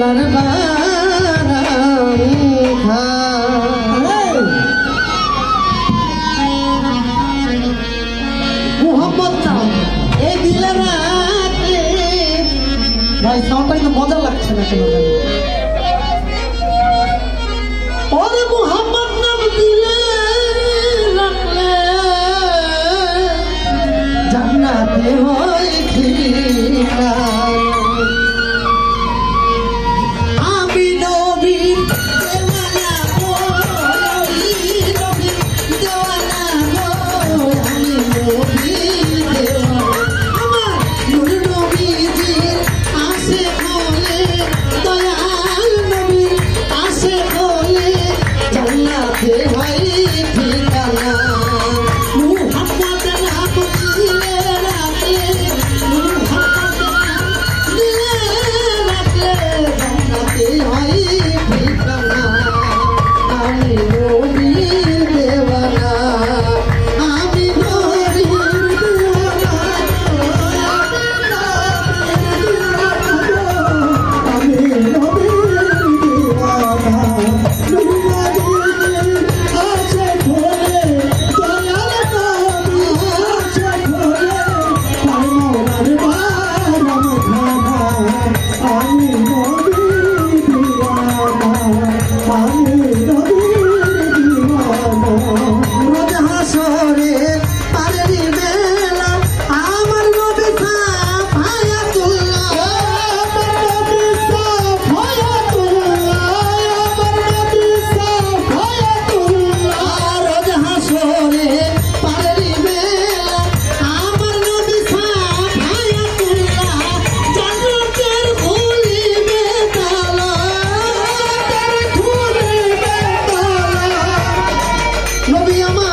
আল্লাহর বারাম খা দিলে রাতে। ভাই সাউন্ডটা কিন্তু মজা লাগছে না কেন Não me ama.